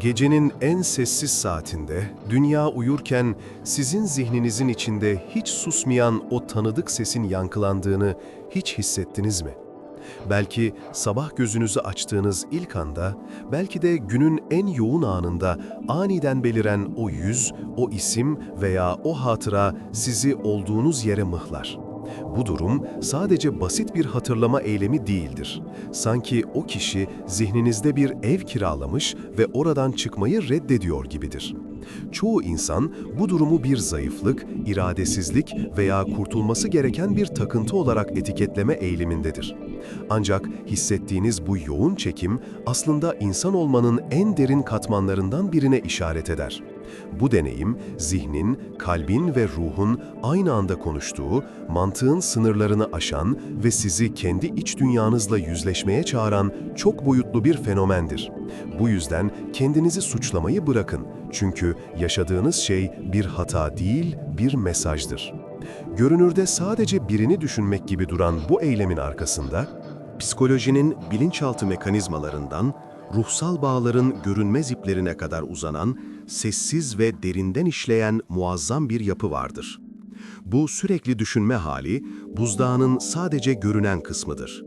Gecenin en sessiz saatinde, dünya uyurken sizin zihninizin içinde hiç susmayan o tanıdık sesin yankılandığını hiç hissettiniz mi? Belki sabah gözünüzü açtığınız ilk anda, belki de günün en yoğun anında aniden beliren o yüz, o isim veya o hatıra sizi olduğunuz yere mıhlar. Bu durum sadece basit bir hatırlama eylemi değildir. Sanki o kişi zihninizde bir ev kiralamış ve oradan çıkmayı reddediyor gibidir. Çoğu insan bu durumu bir zayıflık, iradesizlik veya kurtulması gereken bir takıntı olarak etiketleme eğilimindedir. Ancak hissettiğiniz bu yoğun çekim aslında insan olmanın en derin katmanlarından birine işaret eder. Bu deneyim, zihnin, kalbin ve ruhun aynı anda konuştuğu, mantığın sınırlarını aşan ve sizi kendi iç dünyanızla yüzleşmeye çağıran çok boyutlu bir fenomendir. Bu yüzden kendinizi suçlamayı bırakın. Çünkü yaşadığınız şey bir hata değil, bir mesajdır. Görünürde sadece birini düşünmek gibi duran bu eylemin arkasında, psikolojinin bilinçaltı mekanizmalarından ruhsal bağların görünmez iplerine kadar uzanan, sessiz ve derinden işleyen muazzam bir yapı vardır. Bu sürekli düşünme hali, buzdağının sadece görünen kısmıdır.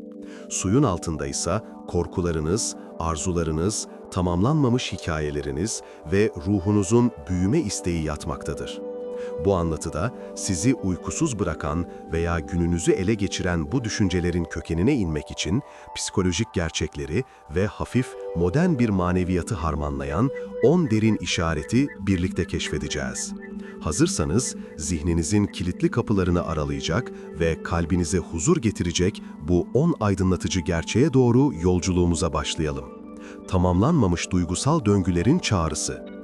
Suyun altında ise korkularınız, arzularınız, tamamlanmamış hikayeleriniz ve ruhunuzun büyüme isteği yatmaktadır. Bu anlatıda sizi uykusuz bırakan veya gününüzü ele geçiren bu düşüncelerin kökenine inmek için psikolojik gerçekleri ve hafif, modern bir maneviyatı harmanlayan 10 derin işareti birlikte keşfedeceğiz. Hazırsanız zihninizin kilitli kapılarını aralayacak ve kalbinize huzur getirecek bu 10 aydınlatıcı gerçeğe doğru yolculuğumuza başlayalım. Tamamlanmamış duygusal döngülerin çağrısı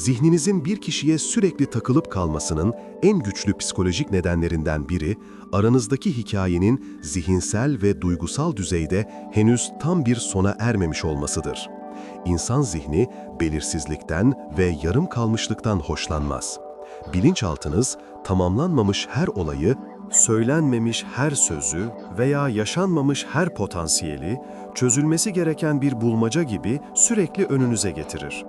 zihninizin bir kişiye sürekli takılıp kalmasının en güçlü psikolojik nedenlerinden biri, aranızdaki hikayenin zihinsel ve duygusal düzeyde henüz tam bir sona ermemiş olmasıdır. İnsan zihni belirsizlikten ve yarım kalmışlıktan hoşlanmaz. Bilinçaltınız tamamlanmamış her olayı, söylenmemiş her sözü veya yaşanmamış her potansiyeli, çözülmesi gereken bir bulmaca gibi sürekli önünüze getirir.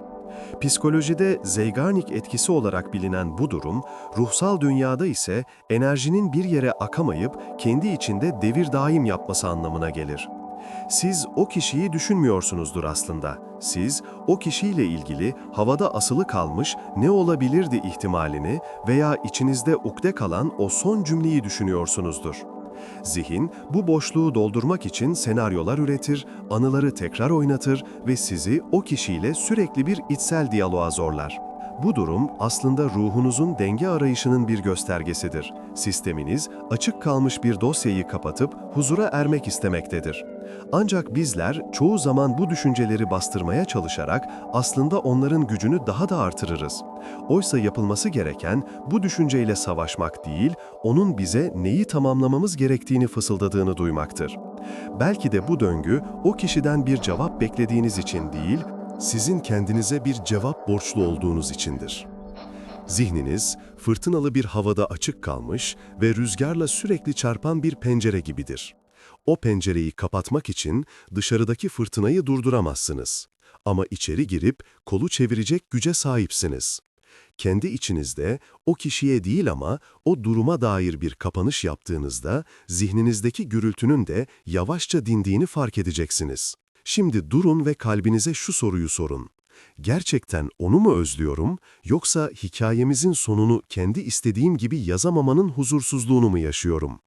Psikolojide Zeigarnik etkisi olarak bilinen bu durum, ruhsal dünyada ise enerjinin bir yere akamayıp kendi içinde devir daim yapması anlamına gelir. Siz o kişiyi düşünmüyorsunuzdur aslında. Siz o kişiyle ilgili havada asılı kalmış ne olabilirdi ihtimalini veya içinizde ukde kalan o son cümleyi düşünüyorsunuzdur. Zihin bu boşluğu doldurmak için senaryolar üretir, anıları tekrar oynatır ve sizi o kişiyle sürekli bir içsel diyaloğa zorlar. Bu durum aslında ruhunuzun denge arayışının bir göstergesidir. Sisteminiz açık kalmış bir dosyayı kapatıp huzura ermek istemektedir. Ancak bizler çoğu zaman bu düşünceleri bastırmaya çalışarak aslında onların gücünü daha da artırırız. Oysa yapılması gereken bu düşünceyle savaşmak değil, onun bize neyi tamamlamamız gerektiğini fısıldadığını duymaktır. Belki de bu döngü o kişiden bir cevap beklediğiniz için değil, sizin kendinize bir cevap borçlu olduğunuz içindir. Zihniniz, fırtınalı bir havada açık kalmış ve rüzgarla sürekli çarpan bir pencere gibidir. O pencereyi kapatmak için dışarıdaki fırtınayı durduramazsınız. Ama içeri girip kolu çevirecek güce sahipsiniz. Kendi içinizde o kişiye değil ama o duruma dair bir kapanış yaptığınızda zihninizdeki gürültünün de yavaşça dindiğini fark edeceksiniz. Şimdi durun ve kalbinize şu soruyu sorun. Gerçekten onu mu özlüyorum yoksa hikayemizin sonunu kendi istediğim gibi yazamamanın huzursuzluğunu mu yaşıyorum?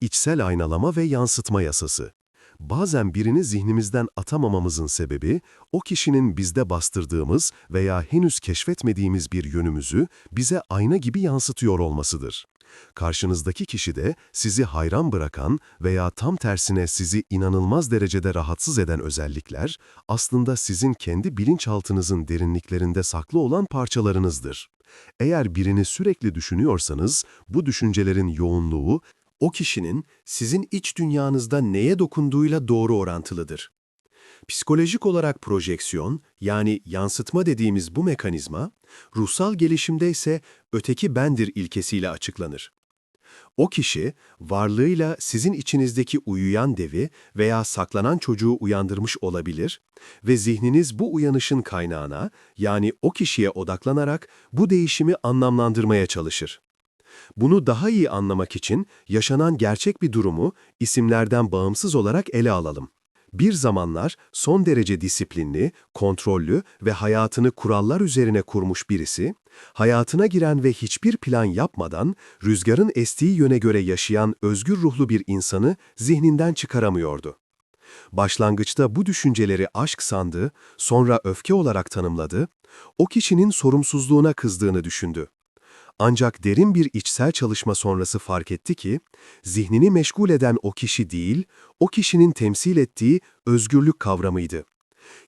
İçsel aynalama ve yansıtma yasası. Bazen birini zihnimizden atamamamızın sebebi, o kişinin bizde bastırdığımız veya henüz keşfetmediğimiz bir yönümüzü bize ayna gibi yansıtıyor olmasıdır. Karşınızdaki kişi de sizi hayran bırakan veya tam tersine sizi inanılmaz derecede rahatsız eden özellikler, aslında sizin kendi bilinçaltınızın derinliklerinde saklı olan parçalarınızdır. Eğer birini sürekli düşünüyorsanız, bu düşüncelerin yoğunluğu, o kişinin sizin iç dünyanızda neye dokunduğuyla doğru orantılıdır. Psikolojik olarak projeksiyon, yani yansıtma dediğimiz bu mekanizma, ruhsal gelişimde ise öteki bendir ilkesiyle açıklanır. O kişi, varlığıyla sizin içinizdeki uyuyan devi veya saklanan çocuğu uyandırmış olabilir ve zihniniz bu uyanışın kaynağına, yani o kişiye odaklanarak bu değişimi anlamlandırmaya çalışır. Bunu daha iyi anlamak için yaşanan gerçek bir durumu isimlerden bağımsız olarak ele alalım. Bir zamanlar son derece disiplinli, kontrollü ve hayatını kurallar üzerine kurmuş birisi, hayatına giren ve hiçbir plan yapmadan rüzgarın estiği yöne göre yaşayan özgür ruhlu bir insanı zihninden çıkaramıyordu. Başlangıçta bu düşünceleri aşk sandı, sonra öfke olarak tanımladı, o kişinin sorumsuzluğuna kızdığını düşündü. Ancak derin bir içsel çalışma sonrası fark etti ki, zihnini meşgul eden o kişi değil, o kişinin temsil ettiği özgürlük kavramıydı.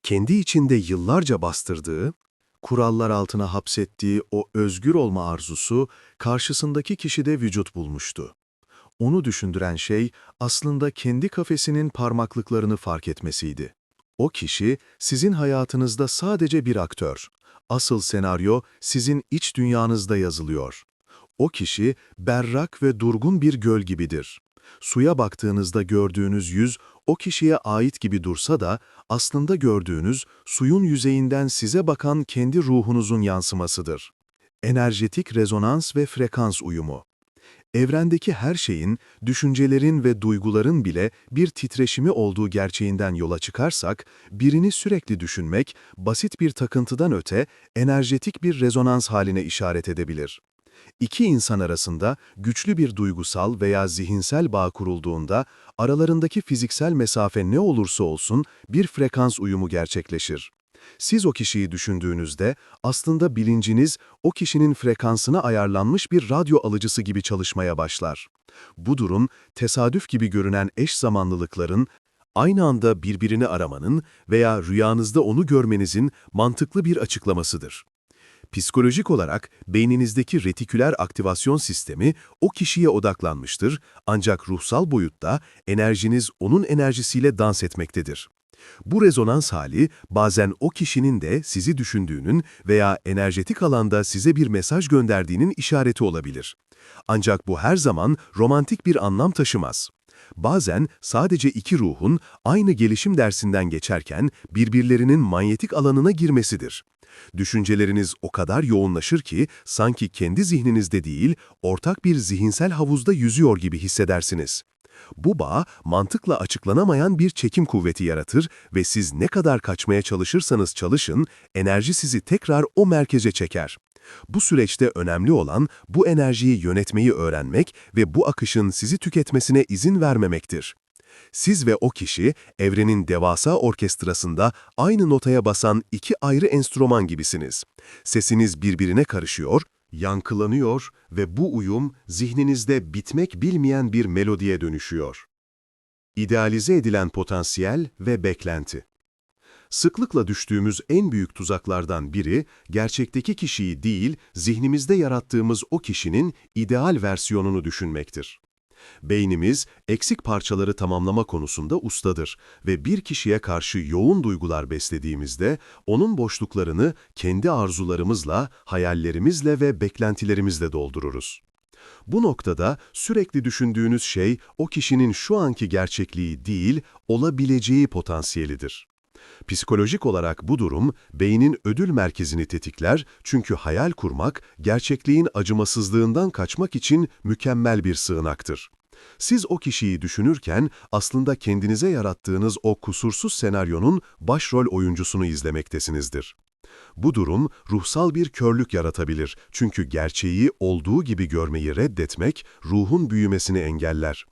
Kendi içinde yıllarca bastırdığı, kurallar altına hapsettiği o özgür olma arzusu karşısındaki kişide vücut bulmuştu. Onu düşündüren şey aslında kendi kafesinin parmaklıklarını fark etmesiydi. O kişi sizin hayatınızda sadece bir aktör. Asıl senaryo sizin iç dünyanızda yazılıyor. O kişi berrak ve durgun bir göl gibidir. Suya baktığınızda gördüğünüz yüz o kişiye ait gibi dursa da aslında gördüğünüz suyun yüzeyinden size bakan kendi ruhunuzun yansımasıdır. Enerjetik rezonans ve frekans uyumu. Evrendeki her şeyin, düşüncelerin ve duyguların bile bir titreşimi olduğu gerçeğinden yola çıkarsak, birini sürekli düşünmek, basit bir takıntıdan öte, enerjetik bir rezonans haline işaret edebilir. İki insan arasında güçlü bir duygusal veya zihinsel bağ kurulduğunda, aralarındaki fiziksel mesafe ne olursa olsun bir frekans uyumu gerçekleşir. Siz o kişiyi düşündüğünüzde aslında bilinciniz o kişinin frekansına ayarlanmış bir radyo alıcısı gibi çalışmaya başlar. Bu durum tesadüf gibi görünen eş zamanlılıkların, aynı anda birbirini aramanın veya rüyanızda onu görmenizin mantıklı bir açıklamasıdır. Psikolojik olarak beyninizdeki retiküler aktivasyon sistemi o kişiye odaklanmıştır ancak ruhsal boyutta enerjiniz onun enerjisiyle dans etmektedir. Bu rezonans hali bazen o kişinin de sizi düşündüğünün veya enerjetik alanda size bir mesaj gönderdiğinin işareti olabilir. Ancak bu her zaman romantik bir anlam taşımaz. Bazen sadece iki ruhun aynı gelişim dersinden geçerken birbirlerinin manyetik alanına girmesidir. Düşünceleriniz o kadar yoğunlaşır ki sanki kendi zihninizde değil, ortak bir zihinsel havuzda yüzüyor gibi hissedersiniz. Bu bağ mantıkla açıklanamayan bir çekim kuvveti yaratır ve siz ne kadar kaçmaya çalışırsanız çalışın, enerji sizi tekrar o merkeze çeker. Bu süreçte önemli olan bu enerjiyi yönetmeyi öğrenmek ve bu akışın sizi tüketmesine izin vermemektir. Siz ve o kişi, evrenin devasa orkestrasında aynı notaya basan iki ayrı enstrüman gibisiniz. Sesiniz birbirine karışıyor, yankılanıyor ve bu uyum zihninizde bitmek bilmeyen bir melodiye dönüşüyor. İdealize edilen potansiyel ve beklenti. Sıklıkla düştüğümüz en büyük tuzaklardan biri, gerçekteki kişiyi değil, zihnimizde yarattığımız o kişinin ideal versiyonunu düşünmektir. Beynimiz eksik parçaları tamamlama konusunda ustadır ve bir kişiye karşı yoğun duygular beslediğimizde onun boşluklarını kendi arzularımızla, hayallerimizle ve beklentilerimizle doldururuz. Bu noktada sürekli düşündüğünüz şey o kişinin şu anki gerçekliği değil, olabileceği potansiyelidir. Psikolojik olarak bu durum beynin ödül merkezini tetikler çünkü hayal kurmak gerçekliğin acımasızlığından kaçmak için mükemmel bir sığınaktır. Siz o kişiyi düşünürken aslında kendinize yarattığınız o kusursuz senaryonun başrol oyuncusunu izlemektesinizdir. Bu durum ruhsal bir körlük yaratabilir çünkü gerçeği olduğu gibi görmeyi reddetmek ruhun büyümesini engeller.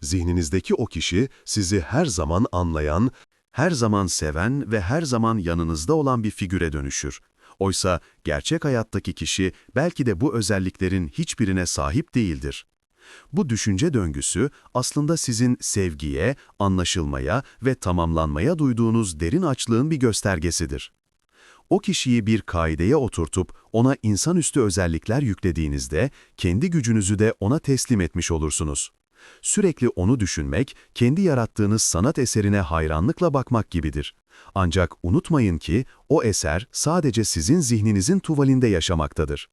Zihninizdeki o kişi sizi her zaman anlayan, her zaman seven ve her zaman yanınızda olan bir figüre dönüşür. Oysa gerçek hayattaki kişi belki de bu özelliklerin hiçbirine sahip değildir. Bu düşünce döngüsü aslında sizin sevgiye, anlaşılmaya ve tamamlanmaya duyduğunuz derin açlığın bir göstergesidir. O kişiyi bir kaideye oturtup ona insanüstü özellikler yüklediğinizde kendi gücünüzü de ona teslim etmiş olursunuz. Sürekli onu düşünmek, kendi yarattığınız sanat eserine hayranlıkla bakmak gibidir. Ancak unutmayın ki o eser sadece sizin zihninizin tuvalinde yaşamaktadır.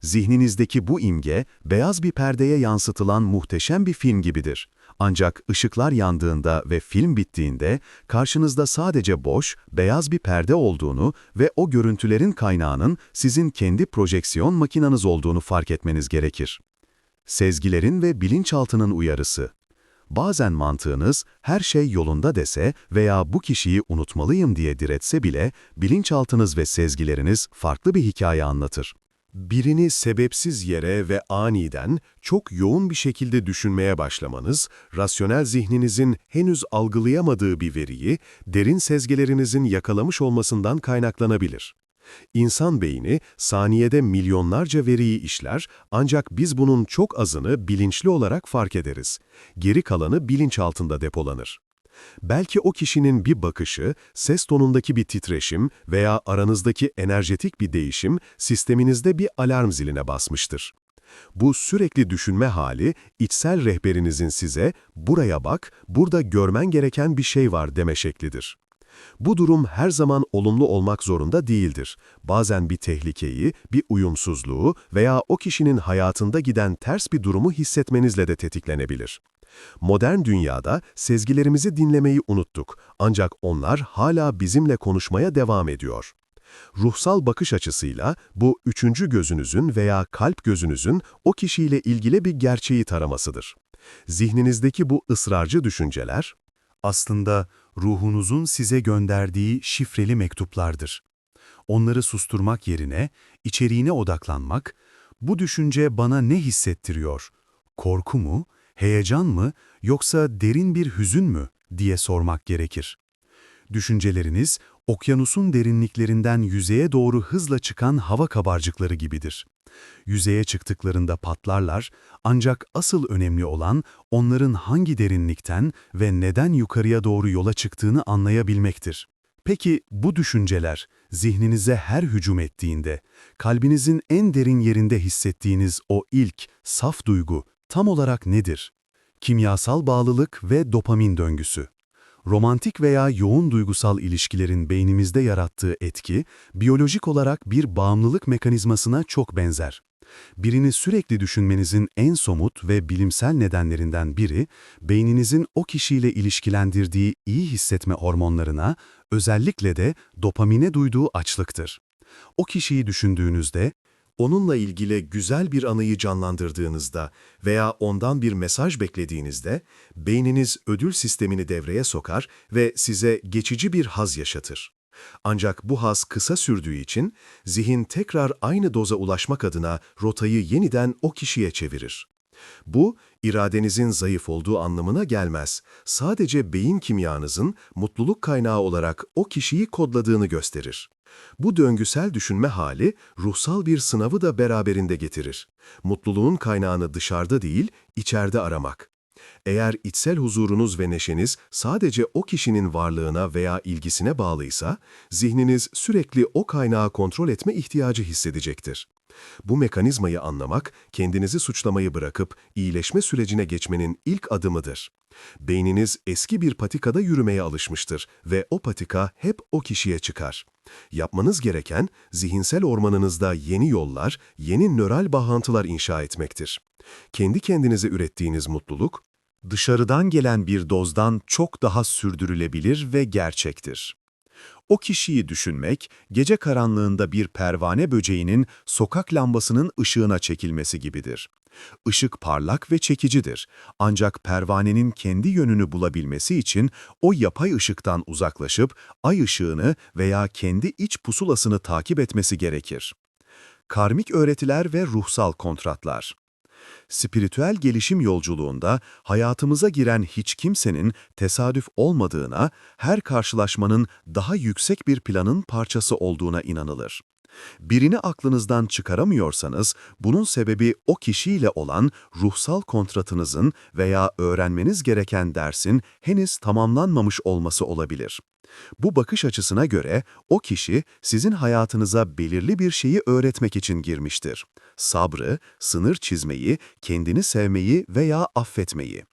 Zihninizdeki bu imge, beyaz bir perdeye yansıtılan muhteşem bir film gibidir. Ancak ışıklar yandığında ve film bittiğinde karşınızda sadece boş, beyaz bir perde olduğunu ve o görüntülerin kaynağının sizin kendi projeksiyon makinanız olduğunu fark etmeniz gerekir. Sezgilerin ve bilinçaltının uyarısı. Bazen mantığınız her şey yolunda dese veya bu kişiyi unutmalıyım diye diretse bile bilinçaltınız ve sezgileriniz farklı bir hikaye anlatır. Birini sebepsiz yere ve aniden çok yoğun bir şekilde düşünmeye başlamanız, rasyonel zihninizin henüz algılayamadığı bir veriyi derin sezgilerinizin yakalamış olmasından kaynaklanabilir. İnsan beyni saniyede milyonlarca veriyi işler ancak biz bunun çok azını bilinçli olarak fark ederiz. Geri kalanı bilinç altında depolanır. Belki o kişinin bir bakışı, ses tonundaki bir titreşim veya aranızdaki enerjetik bir değişim sisteminizde bir alarm ziline basmıştır. Bu sürekli düşünme hali, içsel rehberinizin size, buraya bak, burada görmen gereken bir şey var deme şeklidir. Bu durum her zaman olumlu olmak zorunda değildir. Bazen bir tehlikeyi, bir uyumsuzluğu veya o kişinin hayatında giden ters bir durumu hissetmenizle de tetiklenebilir. Modern dünyada sezgilerimizi dinlemeyi unuttuk ancak onlar hala bizimle konuşmaya devam ediyor. Ruhsal bakış açısıyla bu üçüncü gözünüzün veya kalp gözünüzün o kişiyle ilgili bir gerçeği taramasıdır. Zihninizdeki bu ısrarcı düşünceler, aslında ruhunuzun size gönderdiği şifreli mektuplardır. Onları susturmak yerine içeriğine odaklanmak, bu düşünce bana ne hissettiriyor? Korku mu, heyecan mı yoksa derin bir hüzün mü diye sormak gerekir. Düşünceleriniz, okyanusun derinliklerinden yüzeye doğru hızla çıkan hava kabarcıkları gibidir. Yüzeye çıktıklarında patlarlar ancak asıl önemli olan onların hangi derinlikten ve neden yukarıya doğru yola çıktığını anlayabilmektir. Peki bu düşünceler zihninize her hücum ettiğinde, kalbinizin en derin yerinde hissettiğiniz o ilk, saf duygu tam olarak nedir? Kimyasal bağlılık ve dopamin döngüsü. Romantik veya yoğun duygusal ilişkilerin beynimizde yarattığı etki, biyolojik olarak bir bağımlılık mekanizmasına çok benzer. Birini sürekli düşünmenizin en somut ve bilimsel nedenlerinden biri, beyninizin o kişiyle ilişkilendirdiği iyi hissetme hormonlarına, özellikle de dopamine duyduğu açlıktır. O kişiyi düşündüğünüzde, Onunla ilgili güzel bir anıyı canlandırdığınızda veya ondan bir mesaj beklediğinizde beyniniz ödül sistemini devreye sokar ve size geçici bir haz yaşatır. Ancak bu haz kısa sürdüğü için zihin tekrar aynı doza ulaşmak adına rotayı yeniden o kişiye çevirir. Bu, iradenizin zayıf olduğu anlamına gelmez. Sadece beyin kimyanızın mutluluk kaynağı olarak o kişiyi kodladığını gösterir. Bu döngüsel düşünme hali ruhsal bir sınavı da beraberinde getirir. Mutluluğun kaynağını dışarıda değil, içeride aramak. Eğer içsel huzurunuz ve neşeniz sadece o kişinin varlığına veya ilgisine bağlıysa, zihniniz sürekli o kaynağı kontrol etme ihtiyacı hissedecektir. Bu mekanizmayı anlamak, kendinizi suçlamayı bırakıp iyileşme sürecine geçmenin ilk adımıdır. Beyniniz eski bir patikada yürümeye alışmıştır ve o patika hep o kişiye çıkar. Yapmanız gereken, zihinsel ormanınızda yeni yollar, yeni nöral bağlantılar inşa etmektir. Kendi kendinize ürettiğiniz mutluluk, dışarıdan gelen bir dozdan çok daha sürdürülebilir ve gerçektir. O kişiyi düşünmek, gece karanlığında bir pervane böceğinin sokak lambasının ışığına çekilmesi gibidir. Işık parlak ve çekicidir. Ancak pervanenin kendi yönünü bulabilmesi için o yapay ışıktan uzaklaşıp ay ışığını veya kendi iç pusulasını takip etmesi gerekir. Karmik öğretiler ve ruhsal kontratlar spiritüel gelişim yolculuğunda hayatımıza giren hiç kimsenin tesadüf olmadığına, her karşılaşmanın daha yüksek bir planın parçası olduğuna inanılır. Birini aklınızdan çıkaramıyorsanız, bunun sebebi o kişiyle olan ruhsal kontratınızın veya öğrenmeniz gereken dersin henüz tamamlanmamış olması olabilir. Bu bakış açısına göre o kişi sizin hayatınıza belirli bir şeyi öğretmek için girmiştir. Sabrı, sınır çizmeyi, kendini sevmeyi veya affetmeyi.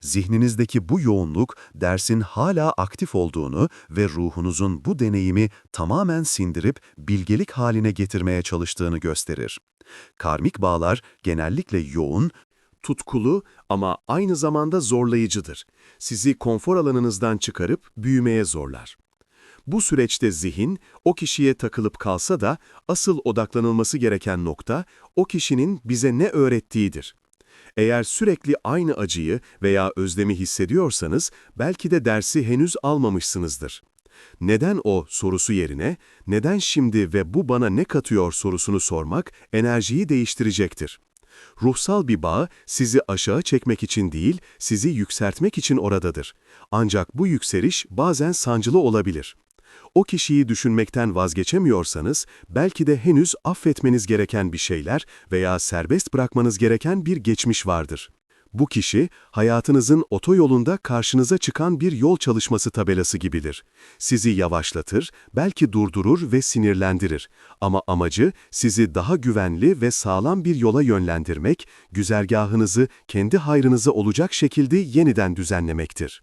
Zihninizdeki bu yoğunluk dersin hala aktif olduğunu ve ruhunuzun bu deneyimi tamamen sindirip bilgelik haline getirmeye çalıştığını gösterir. Karmik bağlar genellikle yoğun, tutkulu ama aynı zamanda zorlayıcıdır. Sizi konfor alanınızdan çıkarıp büyümeye zorlar. Bu süreçte zihin, o kişiye takılıp kalsa da asıl odaklanılması gereken nokta, o kişinin bize ne öğrettiğidir. Eğer sürekli aynı acıyı veya özlemi hissediyorsanız, belki de dersi henüz almamışsınızdır. Neden o sorusu yerine, neden şimdi ve bu bana ne katıyor sorusunu sormak enerjiyi değiştirecektir. Ruhsal bir bağ sizi aşağı çekmek için değil, sizi yükseltmek için oradadır. Ancak bu yükseliş bazen sancılı olabilir. O kişiyi düşünmekten vazgeçemiyorsanız, belki de henüz affetmeniz gereken bir şeyler veya serbest bırakmanız gereken bir geçmiş vardır. Bu kişi, hayatınızın otoyolunda karşınıza çıkan bir yol çalışması tabelası gibidir. Sizi yavaşlatır, belki durdurur ve sinirlendirir. Ama amacı sizi daha güvenli ve sağlam bir yola yönlendirmek, güzergahınızı kendi hayrınıza olacak şekilde yeniden düzenlemektir.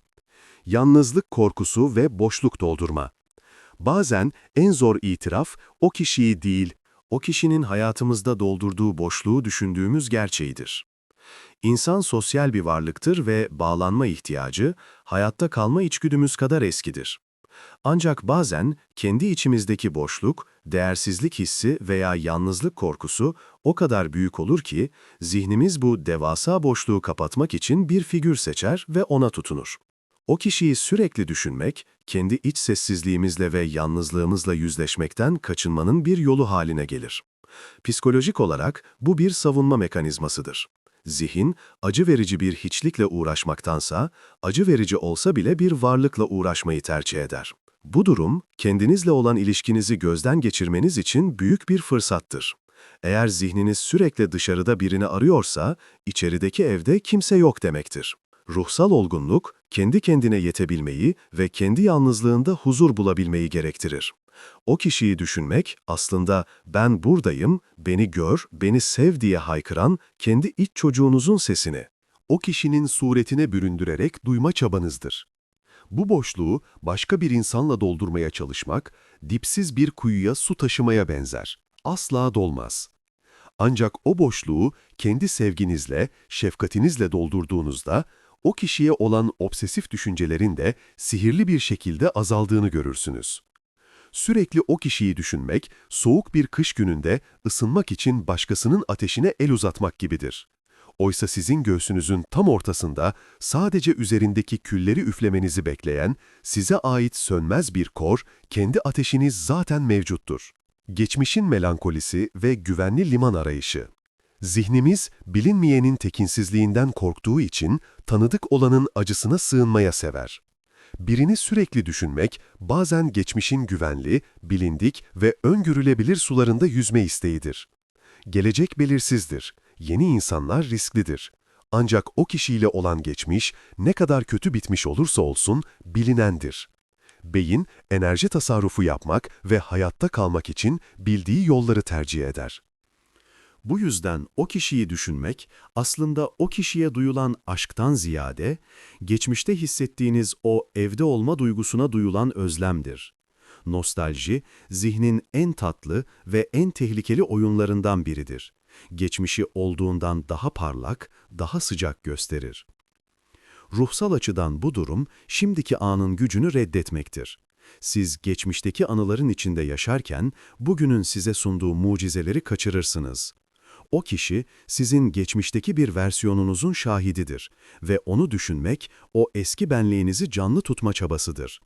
Yalnızlık korkusu ve boşluk doldurma. Bazen en zor itiraf o kişiyi değil, o kişinin hayatımızda doldurduğu boşluğu düşündüğümüz gerçeğidir. İnsan sosyal bir varlıktır ve bağlanma ihtiyacı, hayatta kalma içgüdümüz kadar eskidir. Ancak bazen kendi içimizdeki boşluk, değersizlik hissi veya yalnızlık korkusu o kadar büyük olur ki, zihnimiz bu devasa boşluğu kapatmak için bir figür seçer ve ona tutunur. O kişiyi sürekli düşünmek, kendi iç sessizliğimizle ve yalnızlığımızla yüzleşmekten kaçınmanın bir yolu haline gelir. Psikolojik olarak bu bir savunma mekanizmasıdır. Zihin, acı verici bir hiçlikle uğraşmaktansa, acı verici olsa bile bir varlıkla uğraşmayı tercih eder. Bu durum, kendinizle olan ilişkinizi gözden geçirmeniz için büyük bir fırsattır. Eğer zihniniz sürekli dışarıda birini arıyorsa, içerideki evde kimse yok demektir. Ruhsal olgunluk, kendi kendine yetebilmeyi ve kendi yalnızlığında huzur bulabilmeyi gerektirir. O kişiyi düşünmek aslında ben buradayım, beni gör, beni sev diye haykıran kendi iç çocuğunuzun sesini. O kişinin suretine büründürerek duyma çabanızdır. Bu boşluğu başka bir insanla doldurmaya çalışmak, dipsiz bir kuyuya su taşımaya benzer. Asla dolmaz. Ancak o boşluğu kendi sevginizle, şefkatinizle doldurduğunuzda, o kişiye olan obsesif düşüncelerin de sihirli bir şekilde azaldığını görürsünüz. Sürekli o kişiyi düşünmek, soğuk bir kış gününde ısınmak için başkasının ateşine el uzatmak gibidir. Oysa sizin göğsünüzün tam ortasında sadece üzerindeki külleri üflemenizi bekleyen, size ait sönmez bir kor, kendi ateşiniz zaten mevcuttur. Geçmişin melankolisi ve güvenli liman arayışı. Zihnimiz, bilinmeyenin tekinsizliğinden korktuğu için tanıdık olanın acısına sığınmaya sever. Birini sürekli düşünmek, bazen geçmişin güvenli, bilindik ve öngörülebilir sularında yüzme isteğidir. Gelecek belirsizdir, yeni insanlar risklidir. Ancak o kişiyle olan geçmiş, ne kadar kötü bitmiş olursa olsun, bilinendir. Beyin, enerji tasarrufu yapmak ve hayatta kalmak için bildiği yolları tercih eder. Bu yüzden o kişiyi düşünmek aslında o kişiye duyulan aşktan ziyade, geçmişte hissettiğiniz o evde olma duygusuna duyulan özlemdir. Nostalji, zihnin en tatlı ve en tehlikeli oyunlarından biridir. Geçmişi olduğundan daha parlak, daha sıcak gösterir. Ruhsal açıdan bu durum, şimdiki anın gücünü reddetmektir. Siz geçmişteki anıların içinde yaşarken, bugünün size sunduğu mucizeleri kaçırırsınız. O kişi sizin geçmişteki bir versiyonunuzun şahididir ve onu düşünmek o eski benliğinizi canlı tutma çabasıdır.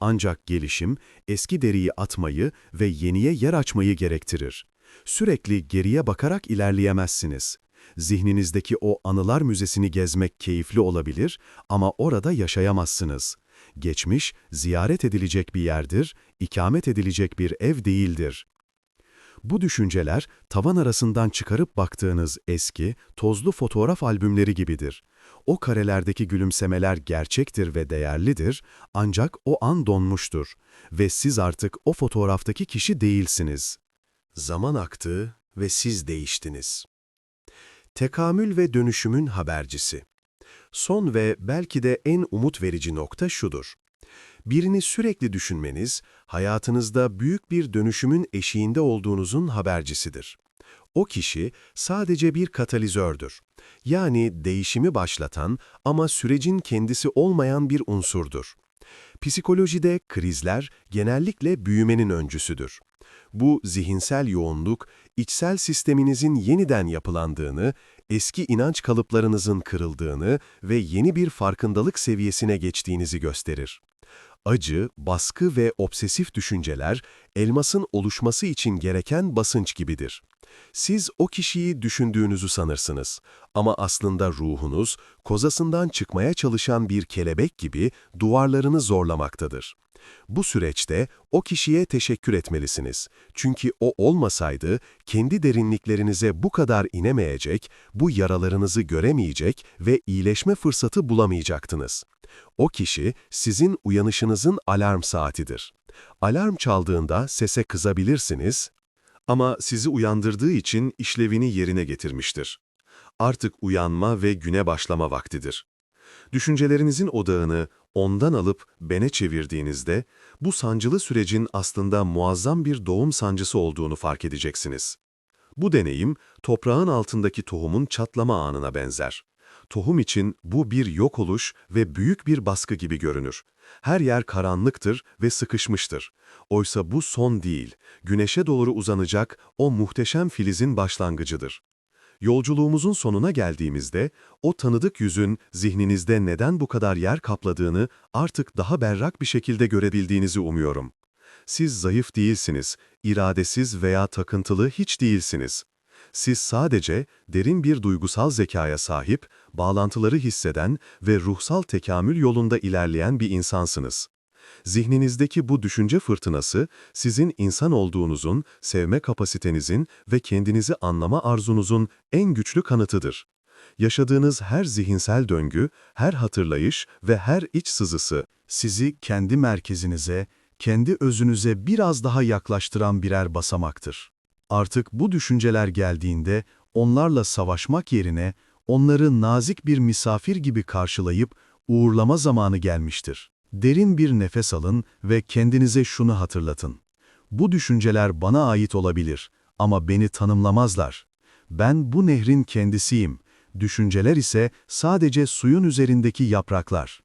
Ancak gelişim eski deriyi atmayı ve yeniye yer açmayı gerektirir. Sürekli geriye bakarak ilerleyemezsiniz. Zihninizdeki o anılar müzesini gezmek keyifli olabilir ama orada yaşayamazsınız. Geçmiş, ziyaret edilecek bir yerdir, ikamet edilecek bir ev değildir. Bu düşünceler tavan arasından çıkarıp baktığınız eski, tozlu fotoğraf albümleri gibidir. O karelerdeki gülümsemeler gerçektir ve değerlidir ancak o an donmuştur ve siz artık o fotoğraftaki kişi değilsiniz. Zaman aktı ve siz değiştiniz. Tekamül ve dönüşümün habercisi. Son ve belki de en umut verici nokta şudur. Birini sürekli düşünmeniz, hayatınızda büyük bir dönüşümün eşiğinde olduğunuzun habercisidir. O kişi sadece bir katalizördür. Yani değişimi başlatan ama sürecin kendisi olmayan bir unsurdur. Psikolojide krizler genellikle büyümenin öncüsüdür. Bu zihinsel yoğunluk, içsel sisteminizin yeniden yapılandığını, eski inanç kalıplarınızın kırıldığını ve yeni bir farkındalık seviyesine geçtiğinizi gösterir. Acı, baskı ve obsesif düşünceler, elmasın oluşması için gereken basınç gibidir. Siz o kişiyi düşündüğünüzü sanırsınız ama aslında ruhunuz, kozasından çıkmaya çalışan bir kelebek gibi duvarlarını zorlamaktadır. Bu süreçte o kişiye teşekkür etmelisiniz. Çünkü o olmasaydı kendi derinliklerinize bu kadar inemeyecek, bu yaralarınızı göremeyecek ve iyileşme fırsatı bulamayacaktınız. O kişi sizin uyanışınızın alarm saatidir. Alarm çaldığında sese kızabilirsiniz ama sizi uyandırdığı için işlevini yerine getirmiştir. Artık uyanma ve güne başlama vaktidir. Düşüncelerinizin odağını ondan alıp bene çevirdiğinizde, bu sancılı sürecin aslında muazzam bir doğum sancısı olduğunu fark edeceksiniz. Bu deneyim, toprağın altındaki tohumun çatlama anına benzer. Tohum için bu bir yok oluş ve büyük bir baskı gibi görünür. Her yer karanlıktır ve sıkışmıştır. Oysa bu son değil, güneşe doğru uzanacak o muhteşem filizin başlangıcıdır. Yolculuğumuzun sonuna geldiğimizde, o tanıdık yüzün zihninizde neden bu kadar yer kapladığını artık daha berrak bir şekilde görebildiğinizi umuyorum. Siz zayıf değilsiniz, iradesiz veya takıntılı hiç değilsiniz. Siz sadece derin bir duygusal zekaya sahip, bağlantıları hisseden ve ruhsal tekamül yolunda ilerleyen bir insansınız. Zihninizdeki bu düşünce fırtınası, sizin insan olduğunuzun, sevme kapasitenizin ve kendinizi anlama arzunuzun en güçlü kanıtıdır. Yaşadığınız her zihinsel döngü, her hatırlayış ve her iç sızısı, sizi kendi merkezinize, kendi özünüze biraz daha yaklaştıran birer basamaktır. Artık bu düşünceler geldiğinde, onlarla savaşmak yerine, onları nazik bir misafir gibi karşılayıp, uğurlama zamanı gelmiştir. Derin bir nefes alın ve kendinize şunu hatırlatın. Bu düşünceler bana ait olabilir ama beni tanımlamazlar. Ben bu nehrin kendisiyim. Düşünceler ise sadece suyun üzerindeki yapraklar.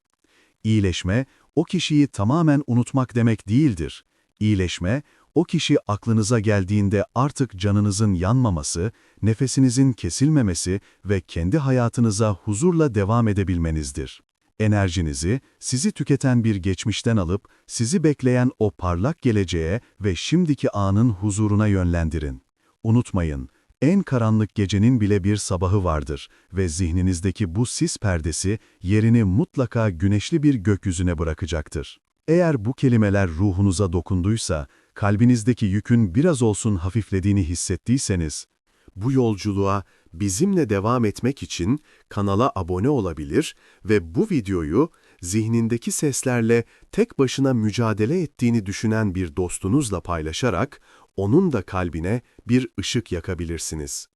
İyileşme, o kişiyi tamamen unutmak demek değildir. İyileşme, o kişi aklınıza geldiğinde artık canınızın yanmaması, nefesinizin kesilmemesi ve kendi hayatınıza huzurla devam edebilmenizdir. Enerjinizi, sizi tüketen bir geçmişten alıp, sizi bekleyen o parlak geleceğe ve şimdiki anın huzuruna yönlendirin. Unutmayın, en karanlık gecenin bile bir sabahı vardır ve zihninizdeki bu sis perdesi yerini mutlaka güneşli bir gökyüzüne bırakacaktır. Eğer bu kelimeler ruhunuza dokunduysa, kalbinizdeki yükün biraz olsun hafiflediğini hissettiyseniz, bu yolculuğa bizimle devam etmek için kanala abone olabilir ve bu videoyu zihnindeki seslerle tek başına mücadele ettiğini düşünen bir dostunuzla paylaşarak onun da kalbine bir ışık yakabilirsiniz.